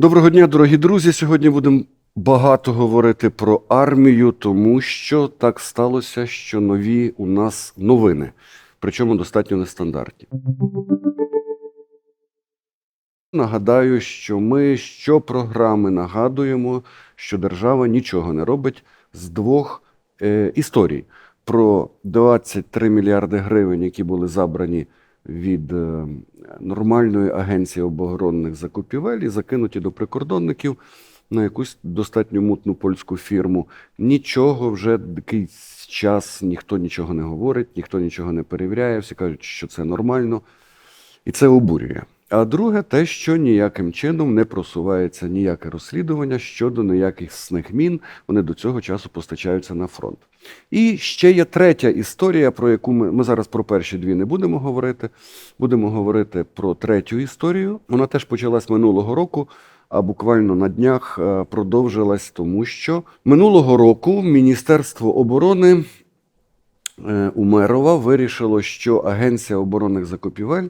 Доброго дня, дорогі друзі. Сьогодні будемо багато говорити про армію, тому що так сталося, що нові у нас новини, причому достатньо нестандартні. Нагадаю, що ми щопрограми нагадуємо, що держава нічого не робить з двох е, історій: про 23 мільярди гривень, які були забрані від е, нормальної агенції оборонних закупівель і закинуті до прикордонників на якусь достатньо мутну польську фірму. Нічого вже якийсь час ніхто нічого не говорить, ніхто нічого не перевіряє, всі кажуть, що це нормально, і це обурює. А друге, те, що ніяким чином не просувається ніяке розслідування щодо ніяких мін, вони до цього часу постачаються на фронт. І ще є третя історія, про яку ми, ми зараз про перші дві не будемо говорити. Будемо говорити про третю історію. Вона теж почалась минулого року, а буквально на днях е, продовжилась, тому що минулого року Міністерство оборони е, Умерова вирішило, що Агенція оборонних закупівель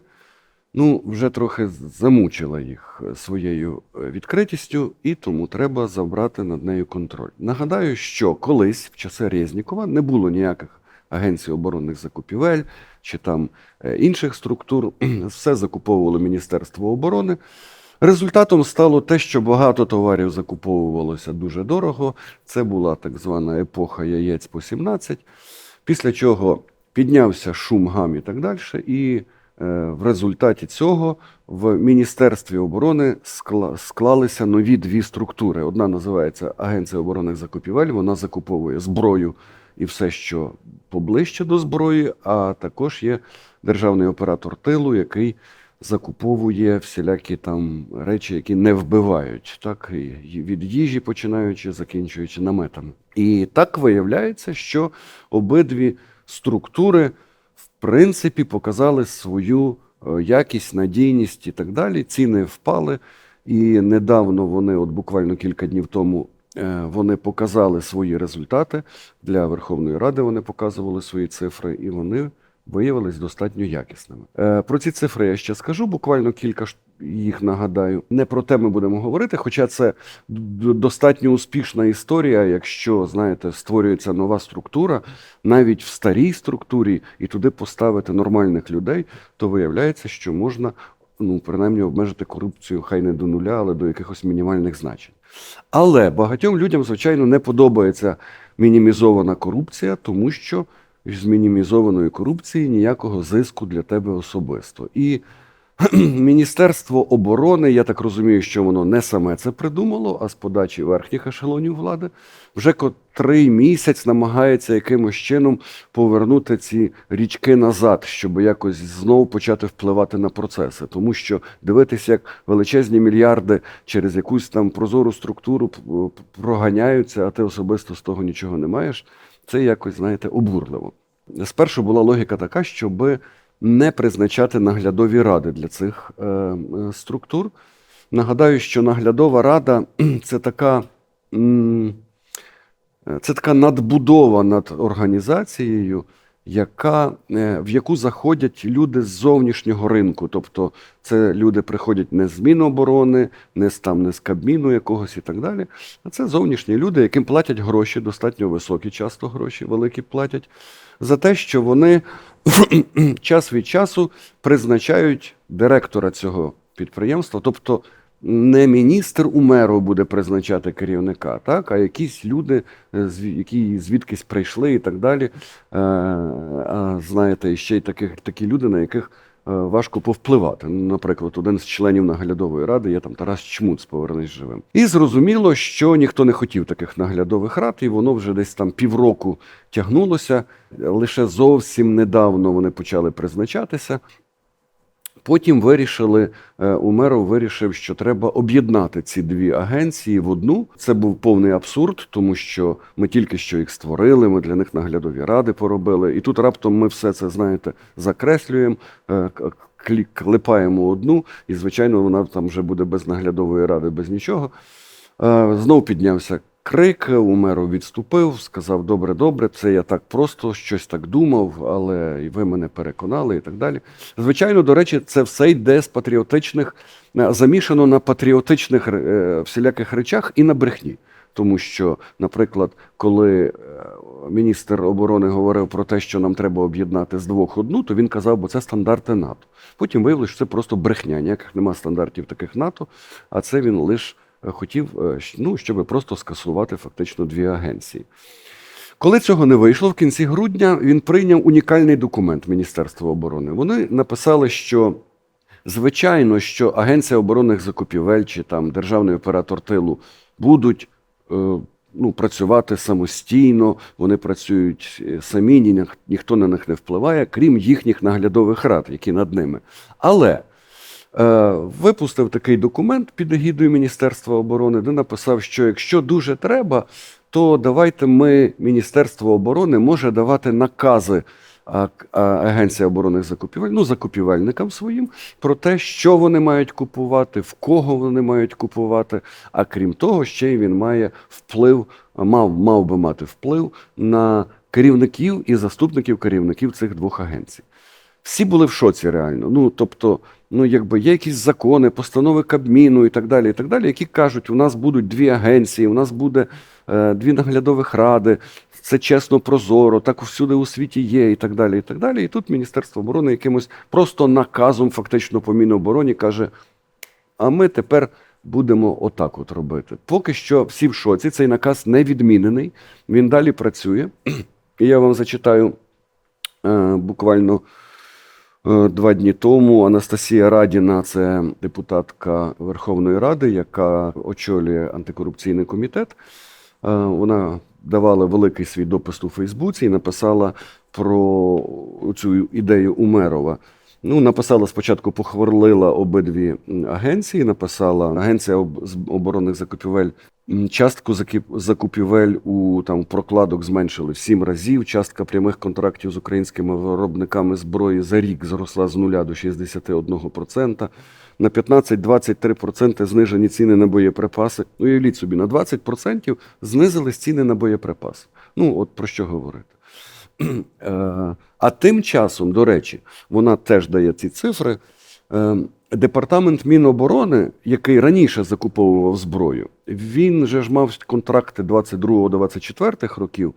ну, вже трохи замучила їх е, своєю е, відкритістю, і тому треба забрати над нею контроль. Нагадаю, що колись в часи Резнікова не було ніяких агенцій оборонних закупівель чи там е, інших структур. Все закуповувало Міністерство оборони. Результатом стало те, що багато товарів закуповувалося дуже дорого. Це була так звана епоха яєць по 17, після чого піднявся шум гам і так далі. І в результаті цього в Міністерстві оборони склалися нові дві структури. Одна називається Агенція оборонних закупівель. Вона закуповує зброю і все, що поближче до зброї, а також є державний оператор тилу, який закуповує всілякі там речі, які не вбивають, так і від їжі починаючи, закінчуючи наметами. І так виявляється, що обидві структури принципі показали свою е, якість, надійність і так далі. Ціни впали. І недавно вони, от буквально кілька днів тому, е, вони показали свої результати для Верховної Ради. Вони показували свої цифри, і вони виявились достатньо якісними. Е, Про ці цифри я ще скажу, буквально кілька їх нагадаю. Не про те ми будемо говорити, хоча це достатньо успішна історія, якщо знаєте, створюється нова структура, навіть в старій структурі, і туди поставити нормальних людей, то виявляється, що можна ну, принаймні обмежити корупцію хай не до нуля, але до якихось мінімальних значень. Але багатьом людям, звичайно, не подобається мінімізована корупція, тому що з мінімізованої корупції ніякого зиску для тебе особисто. І Міністерство оборони, я так розумію, що воно не саме це придумало, а з подачі верхніх ешелонів влади, вже котрий місяць намагається якимось чином повернути ці річки назад, щоб якось знову почати впливати на процеси. Тому що дивитися, як величезні мільярди через якусь там прозору структуру проганяються, а ти особисто з того нічого не маєш, це якось, знаєте, обурливо. Спершу була логіка така, щоб не призначати наглядові ради для цих е, е, структур. Нагадаю, що наглядова рада це така, е, це така надбудова над організацією, яка, е, в яку заходять люди з зовнішнього ринку. Тобто це люди приходять не з Міноборони, не з там, не з Кабміну якогось і так далі. А це зовнішні люди, яким платять гроші, достатньо високі, часто гроші, великі платять, за те, що вони час від часу призначають директора цього підприємства. Тобто не міністр умеру буде призначати керівника, так, а якісь люди, е, які звідкись прийшли і так далі. Е, А знаєте, ще й таких, такі люди, на яких е, важко повпливати. Наприклад, один з членів наглядової ради є там Тарас Чмуц, повернись живим. І зрозуміло, що ніхто не хотів таких наглядових рад, і воно вже десь там півроку тягнулося. Лише зовсім недавно вони почали призначатися. Потім вирішили, е, Умеров вирішив, що треба об'єднати ці дві агенції в одну. Це був повний абсурд, тому що ми тільки що їх створили, ми для них наглядові ради поробили. І тут раптом ми все це, знаєте, закреслюємо, е, к- клі- клепаємо одну, і, звичайно, вона там вже буде без наглядової ради, без нічого. Е, Знов піднявся крик, Умеров відступив, сказав: добре, добре, це я так просто щось так думав, але і ви мене переконали і так далі. Звичайно, до речі, це все йде з патріотичних, е, замішано на патріотичних е, всіляких речах і на брехні. Тому що, наприклад, коли е, міністр оборони говорив про те, що нам треба об'єднати з двох одну, то він казав, бо це стандарти НАТО. Потім виявилося, що це просто брехня. Ніяких нема стандартів таких НАТО, а це він лише хотів, е, ну, щоб просто скасувати фактично дві агенції. Коли цього не вийшло, в кінці грудня він прийняв унікальний документ Міністерства оборони. Вони написали, що звичайно, що Агенція оборонних закупівель чи там державний оператор тилу будуть е, ну, працювати самостійно, вони працюють е, самі, ні, ніхто на них не впливає, крім їхніх наглядових рад, які над ними. Але е, випустив такий документ під егідою Міністерства оборони, де написав, що якщо дуже треба, то давайте ми, Міністерство оборони, може давати накази Агенція оборонних закупівель, ну, закупівельникам своїм, про те, що вони мають купувати, в кого вони мають купувати. А крім того, ще й він має вплив, мав, мав би мати вплив на керівників і заступників керівників цих двох агенцій. Всі були в шоці реально. Ну тобто, ну якби є якісь закони, постанови Кабміну і так далі, і так далі, які кажуть, у нас будуть дві агенції, у нас буде е, дві наглядових ради, це чесно, прозоро, так всюди у світі є, і так далі. І так далі. І тут Міністерство оборони якимось просто наказом, фактично по Мінобороні, каже: а ми тепер будемо отак от робити. Поки що всі в шоці, цей наказ не відмінений, він далі працює. І я вам зачитаю е, буквально два дні тому Анастасія Радіна, це депутатка Верховної Ради, яка очолює антикорупційний комітет. Е, Вона давала великий свій допис у Фейсбуці і написала про цю ідею Умерова. Ну, написала спочатку, похвалила обидві агенції. Написала Агенція оборонних закупівель. Частку закупівель у там прокладок зменшили в сім разів. Частка прямих контрактів з українськими виробниками зброї за рік зросла з 0 до 61%. На 15-23% знижені ціни на боєприпаси. Ну, Уявіть собі, на 20% знизились ціни на боєприпаси. Ну, от про що говорити. Е, А тим часом, до речі, вона теж дає ці цифри. Е, Департамент Міноборони, який раніше закуповував зброю, він же ж мав контракти 22-24 років,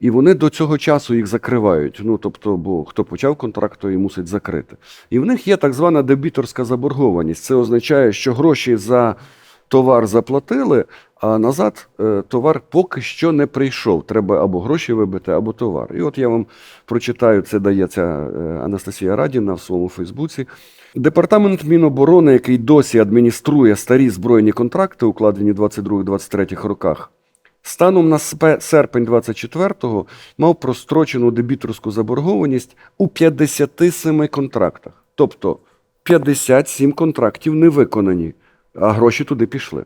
і вони до цього часу їх закривають. Ну тобто, бо хто почав контракт, то і мусить закрити. І в них є так звана дебіторська заборгованість. Це означає, що гроші за товар заплатили, а назад е, товар поки що не прийшов. Треба або гроші вибити, або товар. І от я вам прочитаю, це дає ця е, Анастасія Радіна в своєму Фейсбуці. Департамент Міноборони, який досі адмініструє старі збройні контракти, укладені в 22-23 роках, станом на серпень 24-го мав прострочену дебіторську заборгованість у 57 контрактах. Тобто 57 контрактів не виконані, а гроші туди пішли.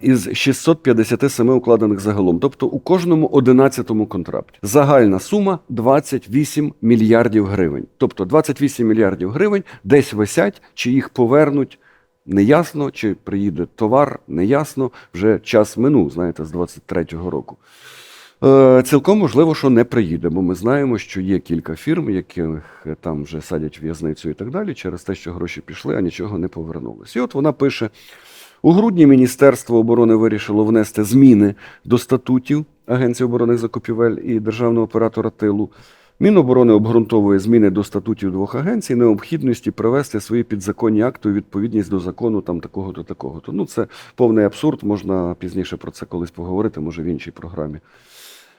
Із 657 укладених загалом, тобто у кожному 11-му контракті. Загальна сума 28 мільярдів гривень. Тобто 28 мільярдів гривень десь висять, чи їх повернуть, неясно, чи приїде товар, неясно. Вже час минув, знаєте, з 23-го року. Е, Цілком можливо, що не приїде, бо ми знаємо, що є кілька фірм, яких е, там вже садять в'язницю і так далі, через те, що гроші пішли, а нічого не повернулось. І от вона пише: у грудні Міністерство оборони вирішило внести зміни до статутів Агенції оборонних закупівель і державного оператора тилу. Міноборони обґрунтовує зміни до статутів двох агенцій необхідності привести свої підзаконні акти у відповідність до закону там такого-то, такого-то. Ну, це повний абсурд, можна пізніше про це колись поговорити, може в іншій програмі.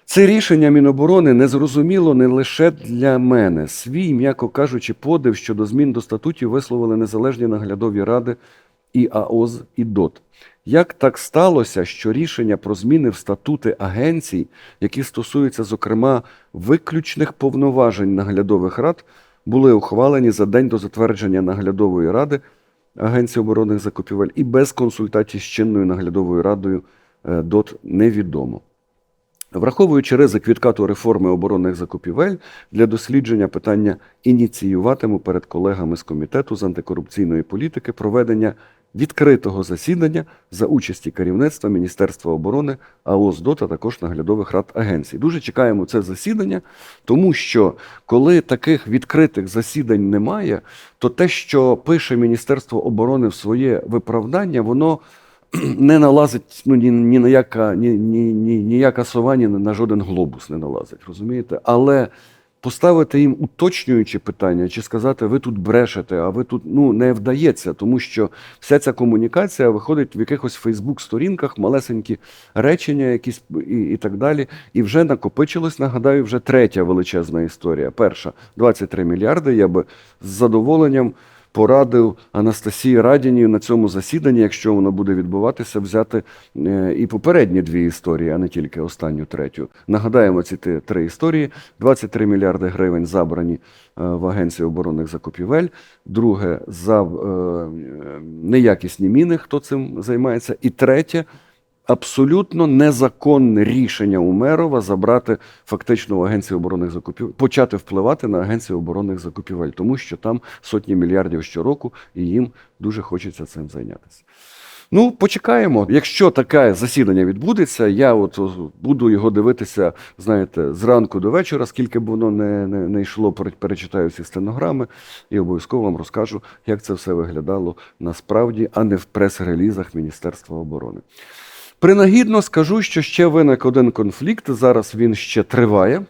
Це рішення Міноборони незрозуміло не лише для мене. Свій, м'яко кажучи, подив щодо змін до статутів висловили незалежні наглядові ради і АОЗ, і ДОТ. Як так сталося, що рішення про зміни в статути агенцій, які стосуються, зокрема, виключних повноважень наглядових рад, були ухвалені за день до затвердження наглядової ради Агенції оборонних закупівель і без консультацій з чинною наглядовою радою е, ДОТ невідомо. Враховуючи ризик відкату реформи оборонних закупівель для дослідження питання ініціюватиму перед колегами з комітету з антикорупційної політики проведення відкритого засідання за участі керівництва Міністерства оборони, АОС ДО та також наглядових рад агенцій. Дуже чекаємо це засідання, тому що коли таких відкритих засідань немає, то те, що пише Міністерство оборони в своє виправдання, воно не налазить ну, ні, ні, на яка, ні, ні, ні, ніяка сова ні на жоден глобус не налазить, розумієте? Але поставити їм уточнюючі питання, чи сказати, ви тут брешете, а ви тут ну, не вдається, тому що вся ця комунікація виходить в якихось Фейсбук-сторінках, малесенькі речення, якісь і, і так далі. І вже накопичилось, нагадаю, вже третя величезна історія. Перша 23 мільярди. Я би з задоволенням порадив Анастасії Радіній на цьому засіданні, якщо воно буде відбуватися, взяти е, і попередні дві історії, а не тільки останню третю. Нагадаємо ці три історії: 23 мільярди гривень забрані е, в Агенції оборонних закупівель. Друге за е, неякісні міни, хто цим займається. І третє. Абсолютно незаконне рішення Умерова забрати фактично у Агенції оборонних закупівель, почати впливати на Агенцію оборонних закупівель, тому що там сотні мільярдів щороку, і їм дуже хочеться цим зайнятися. Ну, почекаємо. Якщо таке засідання відбудеться, я от буду його дивитися, знаєте, зранку до вечора, скільки б воно не, не, не йшло, перечитаю всі стенограми і обов'язково вам розкажу, як це все виглядало насправді, а не в прес-релізах Міністерства оборони. Принагідно скажу, що ще виник один конфлікт. Зараз він ще триває.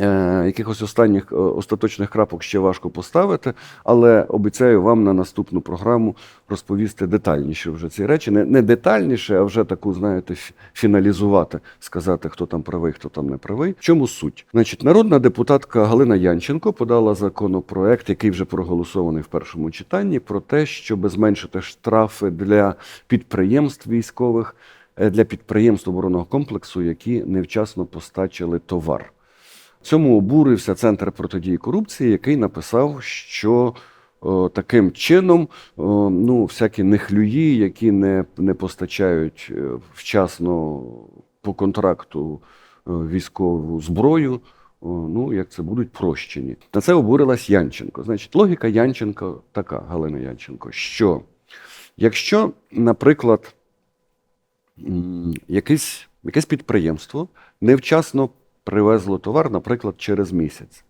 Е, якихось останніх е, остаточних крапок ще важко поставити, але обіцяю вам на наступну програму розповісти детальніше вже ці речі. Не, не детальніше, а вже таку, знаєте, фіналізувати, сказати, хто там правий, хто там не правий. В чому суть? Значить, народна депутатка Галина Янченко подала законопроект, який вже проголосований в першому читанні, про те, щоб зменшити штрафи для підприємств військових, е, для підприємств оборонного комплексу, які невчасно постачили товар. Цьому обурився Центр протидії корупції, який написав, що о, таким чином о, ну, всякі нехлюї, які не, не постачають е, вчасно по контракту е, військову зброю, ну, як це будуть прощені. На це обурилась Янченко. Значить, логіка Янченко така, Галина Янченко, що якщо, наприклад, якесь, якесь підприємство невчасно привезло товар, наприклад, через місяць,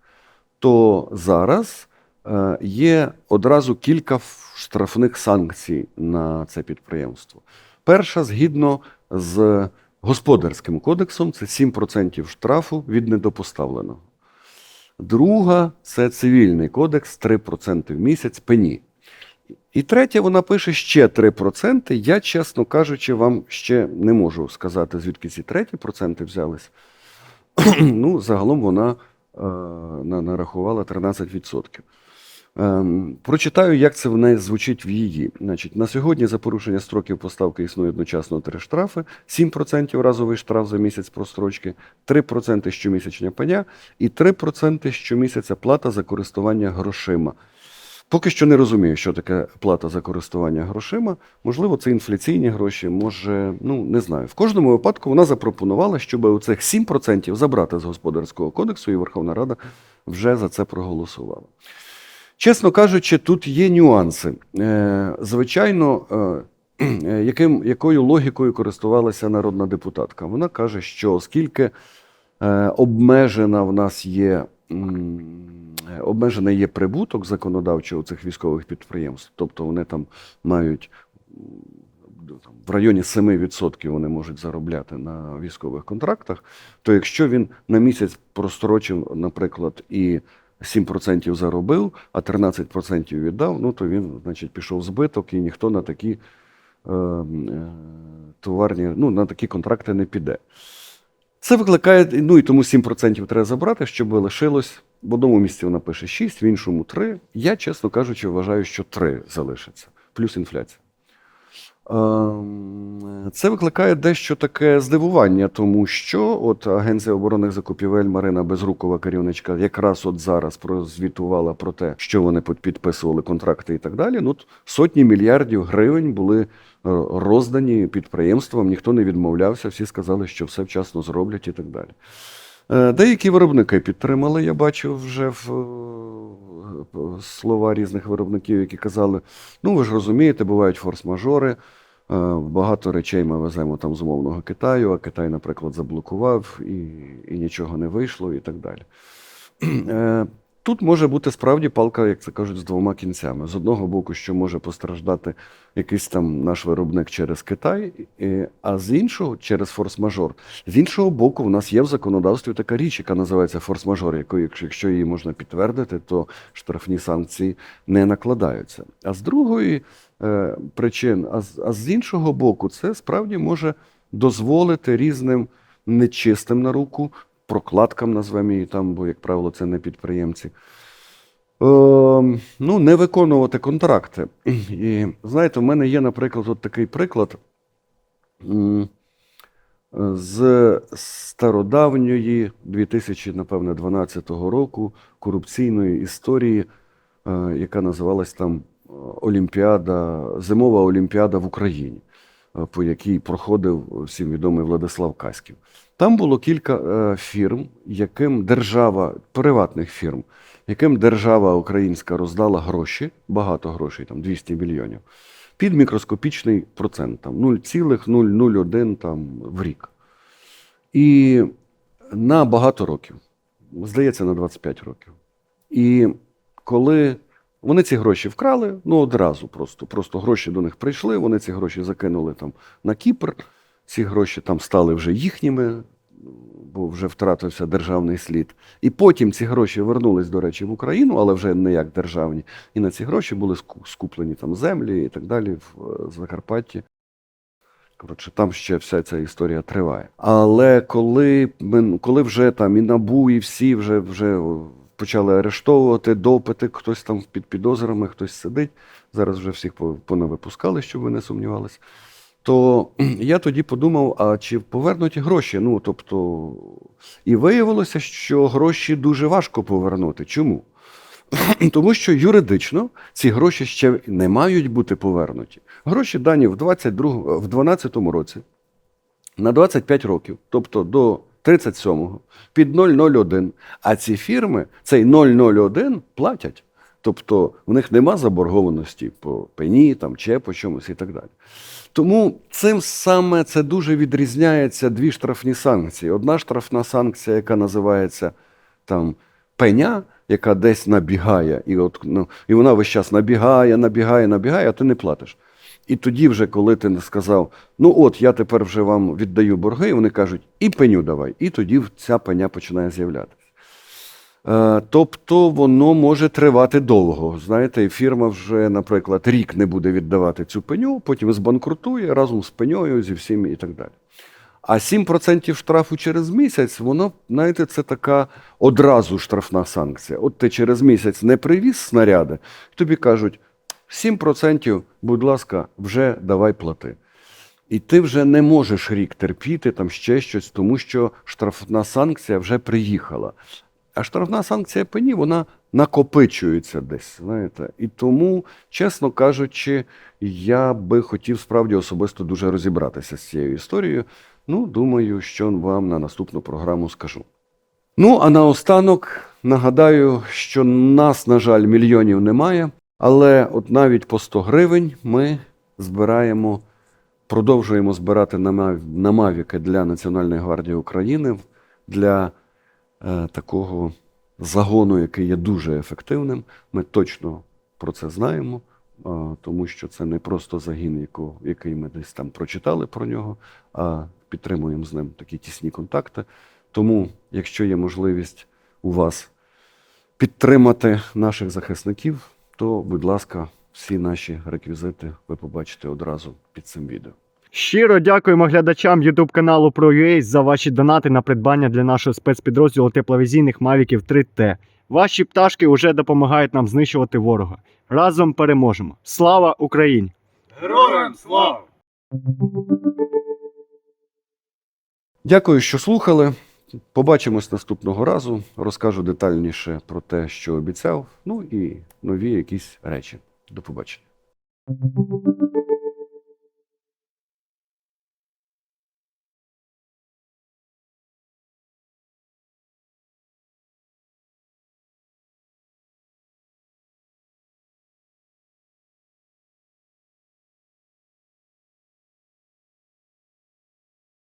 то зараз е, є одразу кілька штрафних санкцій на це підприємство. Перша, згідно з господарським кодексом, це 7% штрафу від недопоставленого. Друга це цивільний кодекс, 3% в місяць пені. І третя, вона пише ще 3%. Я, чесно кажучи, вам ще не можу сказати, звідки ці треті проценти взялись. ну, загалом вона е, нарахувала 13%. Ем, прочитаю, як це в неї звучить в її. Значить, на сьогодні за порушення строків поставки існує одночасно три штрафи: 7% разовий штраф за місяць прострочки, 3% щомісячня пеня і 3% щомісяця плата за користування грошима. Поки що не розумію, що таке плата за користування грошима. Можливо, це інфляційні гроші, може, ну не знаю. В кожному випадку вона запропонувала, щоб у цих 7% забрати з господарського кодексу, і Верховна Рада вже за це проголосувала. Чесно кажучи, тут є нюанси. Е, звичайно, е, яким, якою логікою користувалася народна депутатка? Вона каже, що оскільки е, обмежена в нас є. Обмежений є прибуток законодавчого цих військових підприємств, тобто вони там мають там, в районі 7% вони можуть заробляти на військових контрактах. То якщо він на місяць прострочив, наприклад, і 7% заробив, а 13% віддав, ну то він, значить, пішов збиток, і ніхто на такі е, е, товарні, ну, на такі контракти не піде. Це викликає, ну і тому 7% треба забрати, щоб лишилось. В одному місці вона пише 6, в іншому 3. Я, чесно кажучи, вважаю, що 3 залишиться, плюс інфляція. Ем, Це викликає дещо таке здивування, тому що от Агенція оборонних закупівель Марина Безрукова, керівничка, якраз от зараз прозвітувала про те, що вони підписували контракти і так далі. Ну, сотні мільярдів гривень були е, роздані підприємствам, ніхто не відмовлявся, всі сказали, що все вчасно зроблять і так далі. Е, Деякі виробники підтримали, я бачив вже в е, слова різних виробників, які казали: ну ви ж розумієте, бувають форс-мажори. е, Багато речей ми веземо там з умовного Китаю, а Китай, наприклад, заблокував і, і нічого не вийшло, і так далі. Тут може бути справді палка, як це кажуть, з двома кінцями. З одного боку, що може постраждати якийсь там наш виробник через Китай, а з іншого через форс-мажор. З іншого боку, в нас є в законодавстві така річ, яка називається форс-мажор, якою, якщо її можна підтвердити, то штрафні санкції не накладаються. А з другої е, причин, а з, а з іншого боку, це справді може дозволити різним нечистим на руку, прокладкам, назвемо її там, бо, як правило, це не підприємці. Е, ну, не виконувати контракти. І знаєте, в мене є, наприклад, от такий приклад з стародавньої 2012 року корупційної історії, е, яка називалась там е, Олімпіада, Зимова Олімпіада в Україні, е, по якій проходив всім відомий Владислав Каськів. Там було кілька е, фірм, яким держава, приватних фірм, яким держава українська роздала гроші, багато грошей, там 200 мільйонів, під мікроскопічний процент, там 0,001 там, в рік. І на багато років, здається, на 25 років. І коли вони ці гроші вкрали, ну одразу просто, просто гроші до них прийшли, вони ці гроші закинули там на Кіпр, ці гроші там стали вже їхніми, бо вже втратився державний слід. І потім ці гроші вернулись, до речі, в Україну, але вже не як державні. І на ці гроші були скуплені там землі і так далі в Закарпатті. Коротше, там ще вся ця історія триває. Але коли, коли вже там і НАБУ, і всі вже, вже почали арештовувати, допити, хтось там під підозрами, хтось сидить. Зараз вже всіх по- понавипускали, щоб ви не сумнівалися. То я тоді подумав: а чи повернуть гроші? Ну, тобто, і виявилося, що гроші дуже важко повернути. Чому? Тому що юридично ці гроші ще не мають бути повернуті. Гроші дані в 22, в 12 році на 25 років, тобто до 37-го, під 001. А ці фірми цей 001 платять. Тобто в них нема заборгованості по пені, там, чи по чомусь і так далі. Тому цим саме це дуже відрізняється дві штрафні санкції. Одна штрафна санкція, яка називається там пеня, яка десь набігає, і, от, ну, і вона весь час набігає, набігає, набігає, а ти не платиш. І тоді, вже, коли ти не сказав, ну от я тепер вже вам віддаю борги, вони кажуть, і пеню давай. І тоді ця пеня починає з'являтися. Е, Тобто воно може тривати довго. Знаєте, фірма вже, наприклад, рік не буде віддавати цю пеню, потім збанкрутує разом з пеньою, зі всіми і так далі. А 7% штрафу через місяць, воно, знаєте, це така одразу штрафна санкція. От ти через місяць не привіз снаряди, тобі кажуть, 7%, будь ласка, вже давай плати. І ти вже не можеш рік терпіти там ще щось, тому що штрафна санкція вже приїхала. А штрафна санкція пені, вона накопичується десь, знаєте. І тому, чесно кажучи, я би хотів справді особисто дуже розібратися з цією історією. Ну, думаю, що вам на наступну програму скажу. Ну, а наостанок нагадаю, що нас, на жаль, мільйонів немає, але от навіть по 100 гривень ми збираємо, продовжуємо збирати на мавіки для Національної гвардії України для такого загону, який є дуже ефективним. Ми точно про це знаємо, е, тому що це не просто загін, який ми десь там прочитали про нього, а підтримуємо з ним такі тісні контакти. Тому, якщо є можливість у вас підтримати наших захисників, то, будь ласка, всі наші реквізити ви побачите одразу під цим відео. Щиро дякуємо глядачам YouTube каналу ProUA за ваші донати на придбання для нашого спецпідрозділу тепловізійних Мавіків 3T. Ваші пташки вже допомагають нам знищувати ворога. Разом переможемо. Слава Україні! Героям слава! Дякую, що слухали. Побачимось наступного разу. Розкажу детальніше про те, що обіцяв. Ну і нові якісь речі. До побачення.